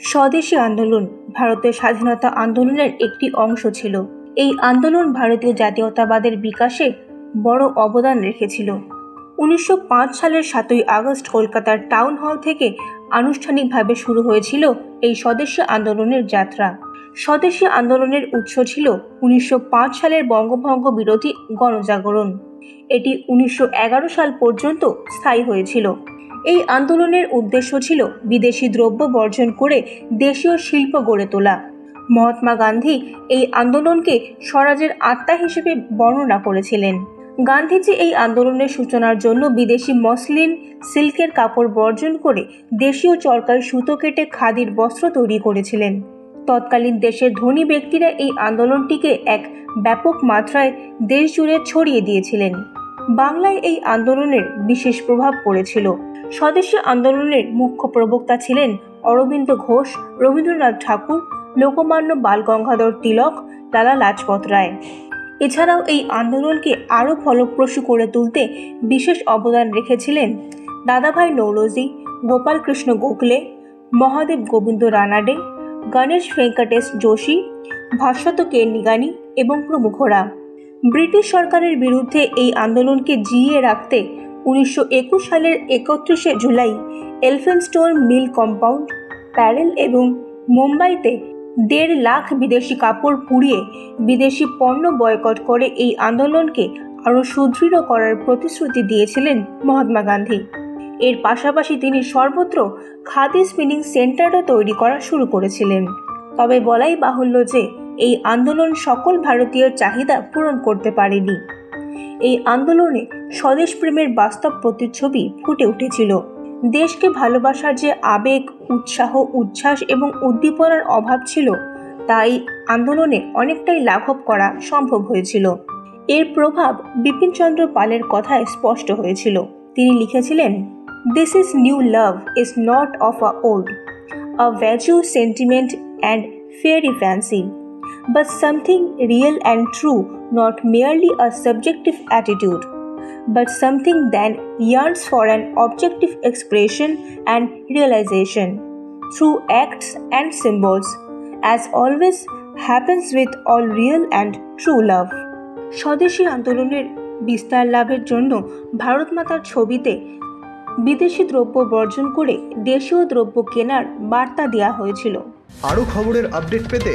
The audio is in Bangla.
স্বদেশী আন্দোলন ভারতের স্বাধীনতা আন্দোলনের একটি অংশ ছিল। এই আন্দোলন ভারতীয় জাতীয়তাবাদের বিকাশে বড় অবদান রেখেছিল। উনিশশো পাঁচ সালের সাতই আগস্ট কলকাতার টাউন হল থেকে আনুষ্ঠানিকভাবে শুরু হয়েছিল এই স্বদেশী আন্দোলনের যাত্রা। স্বদেশী আন্দোলনের উৎস ছিল উনিশশো পাঁচ সালের বঙ্গভঙ্গ বিরোধী গণজাগরণ। এটি উনিশশো এগারো সাল পর্যন্ত স্থায়ী হয়েছিল। এই আন্দোলনের উদ্দেশ্য ছিল বিদেশি দ্রব্য বর্জন করে দেশীয় শিল্প গড়ে তোলা। মহাত্মা গান্ধী এই আন্দোলনকে স্বরাজের আত্মা হিসেবে বর্ণনা করেছিলেন। গান্ধীজি এই আন্দোলনের সূচনার জন্য বিদেশি মসলিন সিল্কের কাপড় বর্জন করে দেশীয় চরকায় সুতো কেটে খাদির বস্ত্র তৈরি করেছিলেন। তৎকালীন দেশের ধনী ব্যক্তিরা এই আন্দোলনটিকে এক ব্যাপক মাত্রায় দেশ জুড়ে ছড়িয়ে দিয়েছিলেন। বাংলায় এই আন্দোলনের বিশেষ প্রভাব পড়েছিল। স্বদেশী আন্দোলনের মুখ্য প্রবক্তা ছিলেন অরবিন্দ ঘোষ, রবীন্দ্রনাথ ঠাকুর, লোকমান্য বালগঙ্গাধর তিলক, লালা লাজপত রায়। এছাড়াও এই আন্দোলনকে আরও ফলপ্রসূ করে তুলতে বিশেষ অবদান রেখেছিলেন দাদাভাই নৌরোজি, গোপালকৃষ্ণ গোখলে, মহাদেব গোবিন্দ রানাডে, গণেশ ভেঙ্কটেশ যোশী, ভাস্বত কে নিগানি এবং প্রমুখরা। ব্রিটিশ সরকারের বিরুদ্ধে এই আন্দোলনকে জিইয়ে রাখতে উনিশশো একুশ সালের একত্রিশে জুলাই এলফেনস্টোর মিল কম্পাউন্ড, প্যারেল এবং মুম্বাইতে দেড় লাখ বিদেশি কাপড় পুড়িয়ে বিদেশি পণ্য বয়কট করে এই আন্দোলনকে আরও সুদৃঢ় করার প্রতিশ্রুতি দিয়েছিলেন মহাত্মা গান্ধী। এর পাশাপাশি তিনি সর্বত্র খাদি স্পিনিং সেন্টারও তৈরি করা শুরু করেছিলেন। তবে বলাই বাহুল্য যে, এই আন্দোলন সকল ভারতীয়র চাহিদা পূরণ করতে পারেনি। এই আন্দোলনে স্বদেশ প্রেমের বাস্তব প্রতিচ্ছবি ফুটে উঠেছিল। দেশকে ভালোবাসার যে আবেগ, উৎসাহ, উচ্ছ্বাস এবং উদ্দীপনার অভাব ছিল, তাই আন্দোলনে অনেকটাই লাঘব করা সম্ভব হয়েছিল। এর প্রভাব বিপিনচন্দ্র পালের কথায় স্পষ্ট হয়েছিল। তিনি লিখেছিলেন this is new love is not of a old a vague sentiment and fairy fancy but something real and true, not merely a subjective attitude, but something that yearns for an objective expression and realization through acts and symbols, as always happens with all real and true love. স্বদেশী আন্দোলনের বিস্তার লাভের জন্য ভারত মাতার ছবিতে বিদেশি দ্রব্য বর্জন করে দেশীয় দ্রব্য কেনার বার্তা দেওয়া হয়েছিল আরও খবরের আপডেট পেতে